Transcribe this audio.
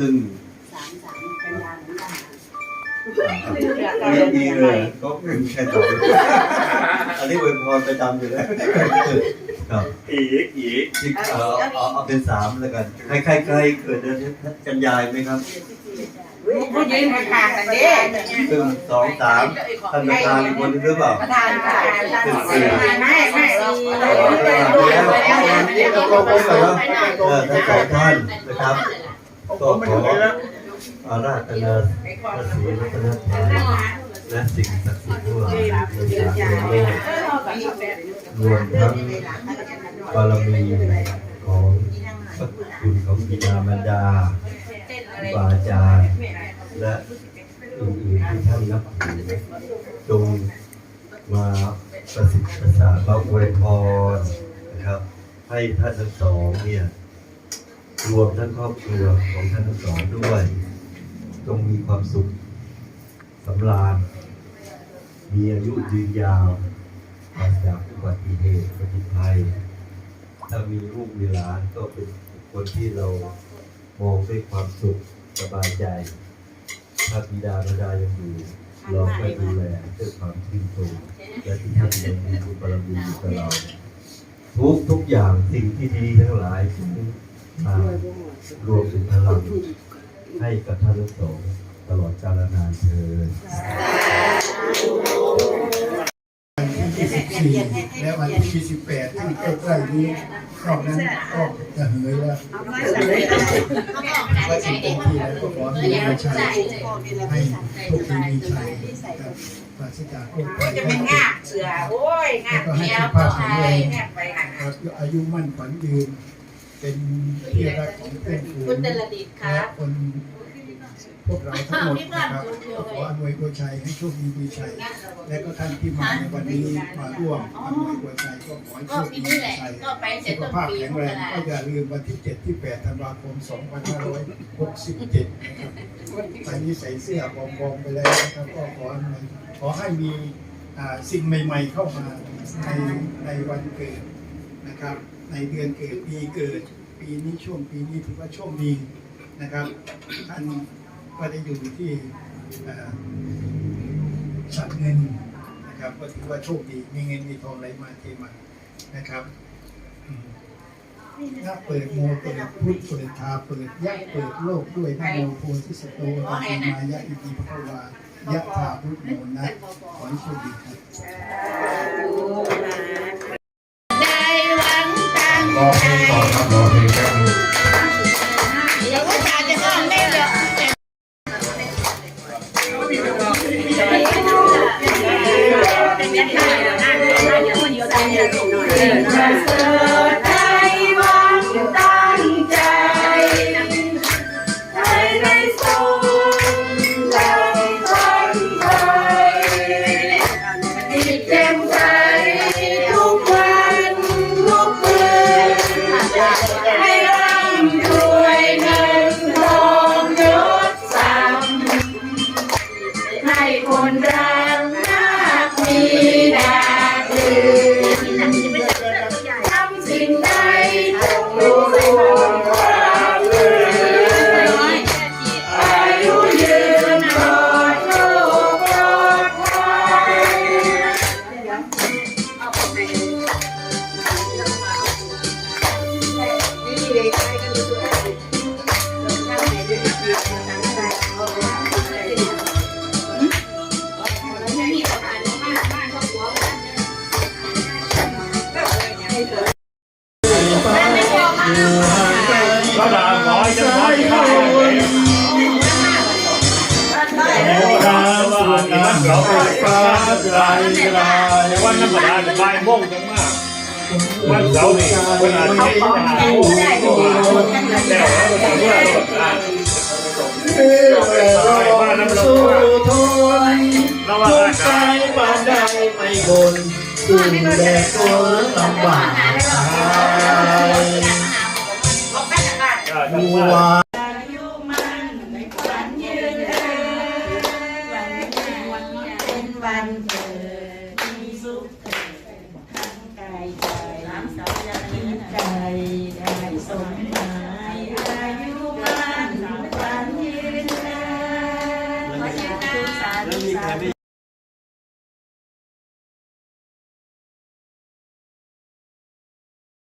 ซึ่งสามสามเป็นยาเหมือนกันดีดีเลยก็เป็นแค่ตัวอันนี้อวยพรประจำอยู่แล้วครับอีกอีกที่เอาเอาเอาเป็นสามแล้วกันใครใครใครเกิดเดือนกันยายไหมครับผู้หญิงประธานกันเด้ซึ่งสองสามท่านประธานอีกคนหนึ่งหรือเปล่าประธานค่ะไม่ไม่อ๋อแล้วแล้วก็ก็ก็เออทั้งสองท่านนะครับ ก็ขออาราธนาพระศรีรัตนตรัยและสิ่งศักดิ์สิทธิ์ทั่วในสากลโลกรวมทั้งบารมีของพระคุณของบิดามารดาบาอาจารย์และอื่นๆที่ท่านนับถือจงมาประสิทธิ์ประสาทมาอวยพรนะครับ ให้ท่านทั้งสองเนี่ย รวมทั้งครอบครัวของท่านทั้งสองด้วย จงมีความสุขสำราญ มีอายุยืนยาวปราศจากอุบัติเหตุอุบัติภัย ถ้ามีลูกมีหลานก็เป็นคนที่เรามองด้วยความสุขสบายใจ ถ้าบิดามารดายังอยู่เราก็ดูแลด้วยความชื่นชมและที่ท่านยังมีบุญบารมีอยู่กับเราทุกทุกอย่างสิ่งที่ดีทั้งหลายจง มารวมถึงพลังให้กับท่านทั้งสองตลอดกาลนานเทินที่14และวันที่28ที่ใกล้ๆนี้นอกนั้นก็จะเหยแล้วก็สิ่งที่ที่แล้วก็ขอให้มีชัยให้ทุกทีมีชัยกับปราศจากโรคภัยจะไข้เป็นเจ็งาบบเสือโอ้ยงาบเดียวก็ไอ้แม่ไปหันครับอายุมั่นขวัญยืน เป็นที่รักของเพื่อนฝูงคุณเดลดิตคและรับคนพวกเราทั้งหมดนะครับก็ขออำนวยอวยชัยให้โชคดีมีชัย และก็ท่านที่มาในวันนี้มาร่วมอำนวยอวยชัยก็ขอให้โชก็คปีดีนี้มีแหละชัยก็ไปเสร็สุจขต้นภาพปีแข็งมแรกงราก็อย่าลืมวันที่ 7 ที่ 8 ธันวาคม 2567 นะครับตอนนี้ใส่เสื้อบองๆไปแล้วนะครับก็ขอให้มันขอให้มีอ่าสิ่งใหม่ ๆ เข้ามาในในวันเกิดนะครับ ในเดือนเกิดปีเกิด ปีนี้ช่วงปีนี้ถือว่าโชคดีนะครับท่านก็ได้อยู่ที่อ่าฉัดเงินนะครับก็ถือว่าโชคดีมีเงินมีทองไหลมาเทมานะครับถ้าเปิดโมเปิดพุทธเปิดทาเปิดยักเปิดโลกด้วยนะโมโพธิสตโตอะติมายะอิติภควายะธาพุทโมนะขอให้โชคดีครับ ตั้ง คนรักมากมีดาคือ เราไปฟ้าลายลายวันธรรมาจะบ่ายโมงจังมากวันเสาร์นี่เวลาที่จะหาโมงแล้แล้วก็จะเมื่อราบ้านน้ำลงเราทุกใจบ้านใดไม่บนสู่แดดฝนลำบากก็จะหัว่วอา วันเกิดมีสุขเถิดทั้งกายใจน้ำสาวใจได้สม